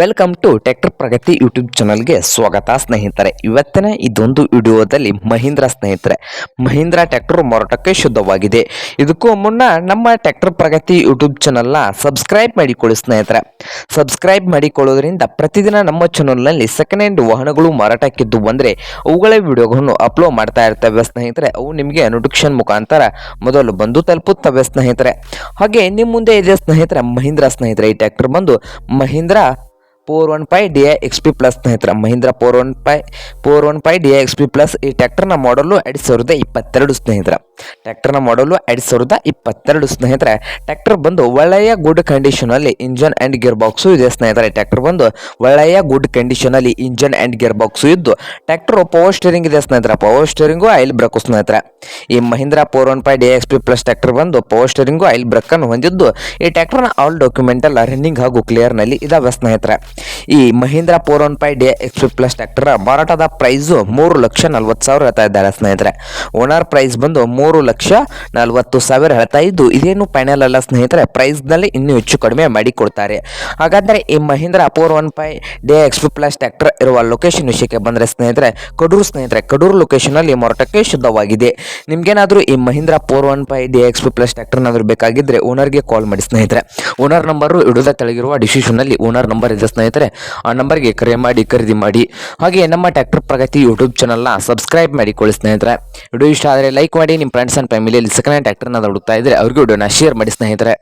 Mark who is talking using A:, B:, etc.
A: Welcome to tractor Pragati YouTube ಚಾನಲ್ಗೆ ಸ್ವಾಗತ ಸ್ನೇಹಿತರೆ. ಇವತ್ತಿನ ಇದೊಂದು ವಿಡಿಯೋದಲ್ಲಿ ಮಹೀಂದ್ರ ಸ್ನೇಹಿತರೆ. ಮಹೀಂದ್ರ ಟ್ರ್ಯಾಕ್ಟರ್ ಮಾರಾಟಕ್ಕೆ ಶುದ್ಧವಾಗಿದೆ. ಇದಕ್ಕೂ ಮುನ್ನ ನಮ್ಮ ಟ್ರ್ಯಾಕ್ಟರ್ ಪ್ರಗತಿ ಯೂಟ್ಯೂಬ್ ಚಾನಲ್ನ ಸಬ್ಸ್ಕ್ರೈಬ್ ಮಾಡಿಕೊಳ್ಳಿ ಸ್ನೇಹಿತರೆ. ಸಬ್ಸ್ಕ್ರೈಬ್ ಮಾಡಿಕೊಳ್ಳೋದ್ರಿಂದ ಪ್ರತಿದಿನ ನಮ್ಮ ಚಾನಲ್ನಲ್ಲಿ ಸೆಕೆಂಡ್ ಹ್ಯಾಂಡ್ ವಾಹನಗಳು ಮಾರಾಟಕ್ಕಿದ್ದು ಬಂದರೆ ಅವುಗಳ ವಿಡಿಯೋಗಳನ್ನು ಅಪ್ಲೋಡ್ ಮಾಡ್ತಾ ಇರ್ತವೆ ಸ್ನೇಹಿತರೆ. ಅವು ನಿಮಗೆ ನೋಟಿಫಿಕೇಶನ್ ಮುಖಾಂತರ ಮೊದಲು ಬಂದು ತಲುಪುತ್ತವೆ ಸ್ನೇಹಿತರೆ. ಹಾಗೆ ನಿಮ್ಮ ಮುಂದೆ ಇದೆ ಸ್ನೇಹಿತರೆ ಮಹೀಂದ್ರ ಸ್ನೇಹಿತರೆ. ಈ ಟ್ರ್ಯಾಕ್ಟರ್ ಬಂದು Mahindra four one five D I X P plus ಸ್ನೇಹಿತರ. Mahindra four one five four one five D X P plus ಈ ಟ್ರ್ಯಾಕ್ಟರ್ನ ಮಾಡಲು ಎರಡು ಸಾವಿರದ ಇಪ್ಪತ್ತೆರಡು ಸ್ನೇಹಿತರ. ಟ್ರ್ಯಾಕ್ಟರ್ನ ಮಾಡಲು ಎರಡು ಸಾವಿರದ ಇಪ್ಪತ್ತೆರಡು ಸ್ನೇಹಿತರೆ. ಟ್ರ್ಯಾಕ್ಟರ್ ಬಂದು ಒಳ್ಳೆಯ ಗುಡ್ ಕಂಡೀಷನಲ್ಲಿ ಇಂಜನ್ ಆ್ಯಂಡ್ ಗೇರ್ ಬಾಕ್ಸು ಇದೆ ಸ್ನೇಹಿತರೆ. ಟ್ರ್ಯಾಕ್ಟರ್ ಬಂದು ಒಳ್ಳೆಯ ಗುಡ್ ಕಂಡೀಷನಲ್ಲಿ ಇಂಜನ್ ಆ್ಯಂಡ್ ಗೇರ್ ಬಾಕ್ಸು ಇದ್ದು ಟ್ರ್ಯಾಕ್ಟರ್ ಪವರ್ ಸ್ಟೇರಿಂಗ್ ಇದೆ ಸ್ನೇಹಿತರ. ಪವರ್ ಸ್ಟೇರಿಂಗು ಆಯಿಲ್ ಬ್ರೇಕು ಸ್ನೇಹಿತರೆ. ಈ Mahindra four one five D X P plus tractor ಬಂದು ಪವರ್ ಸ್ಟೇರಿಂಗು ಆಯಿಲ್ ಬ್ರೇಕನ್ನು ಹೊಂದಿದ್ದು ಈ ಟ್ರ್ಯಾಕ್ಟರ್ನ ಆಲ್ ಡಾಕ್ಯುಮೆಂಟ್ ಅಲ್ಲಿ ರನ್ನಿಂಗ್ ಹಾಗೂ ಕ್ಲಿಯರ್ನಲ್ಲಿ ಇದಾವೆ ಸ್ನೇಹಿತರೆ. ಈ Mahindra four one five D X plus tractor ಮಾರಾಟದ ಪ್ರೈಸು ಮೂರು ಲಕ್ಷ ನಲ್ವತ್ತು ಸಾವಿರ ಹೇಳ್ತಾ ಇದ್ದಾರೆ ಸ್ನೇಹಿತರೆ. ಓನರ್ ಪ್ರೈಸ್ ಬಂದು ಮೂರು ಲಕ್ಷ ನಲ್ವತ್ತು ಸಾವಿರ ಹೇಳ್ತಾ ಇದ್ದು, ಇದೇನು ಫೈನಲ್ ಅಲ್ಲ ಸ್ನೇಹಿತರೆ ಪ್ರೈಸ್ನಲ್ಲಿ ಇನ್ನೂ ಹೆಚ್ಚು ಕಡಿಮೆ ಮಾಡಿ ಕೊಡ್ತಾರೆ ಹಾಗಾದರೆ ಈ Mahindra four one five D X plus tractor ಇರುವ ಲೊಕೇಶನ್ ವಿಷಯಕ್ಕೆ ಬಂದರೆ ಸ್ನೇಹಿತರೆ, ಕಡೂರು ಸ್ನೇಹಿತರೆ, ಕಡೂರು ಲೊಕೇಶನಲ್ಲಿ ಮಾರಾಟಕ್ಕೆ ಶುದ್ಧವಾಗಿದೆ. ನಿಮಗೇನಾದರೂ ಈ Mahindra four one five D X plus ಟ್ರ್ಯಾಕ್ಟರ್ನಾದರೂ ಬೇಕಾಗಿದ್ದರೆ ಓನರ್ಗೆ ಕಾಲ್ ಮಾಡಿ ಸ್ನೇಹಿತರೆ. ಓನರ್ ನಂಬರು ಇಡುದ ತೆಳಗಿರುವ ಡಿಸಿಷನ್ನಲ್ಲಿ ಓನರ್ ನಂಬರ್ ಇದೆ ಆ ನಂಬರ್ಗೆ ಕರೆ ಮಾಡಿ, ಖರೀದಿ ಮಾಡಿ. ಹಾಗೆ ನಮ್ಮ ಟ್ಯಾಕ್ಟರ್ ಪ್ರಗತಿ ಯೂಟ್ಯೂಬ್ ಚಾನಲ್ನ ಸಬ್ಸ್ಕ್ರೈಬ್ ಮಾಡಿಕೊಳ್ಳಿ ಸ್ನೇಹಿತರೆ. ವಿಡಿಯೋ ಇಷ್ಟ ಆದರೆ ಲೈಕ್ ಮಾಡಿ ನಿಮ್ಮ ಫ್ರೆಂಡ್ಸ್ ಆ್ಯಂಡ್ ಫ್ಯಾಮಿಲಿಯಲ್ಲಿ ಸೆಕೆಂಡ್ ಹ್ಯಾಂಡ್ ಟ್ಯಾಕ್ಟರ್ನ ಹುಡುಕ್ತಾ ಇದ್ದರೆ ಅವ್ರಿಗೂ ವಿಡಿಯೋನ ಶೇರ್ ಮಾಡಿ ಸ್ನೇಹಿತರೆ.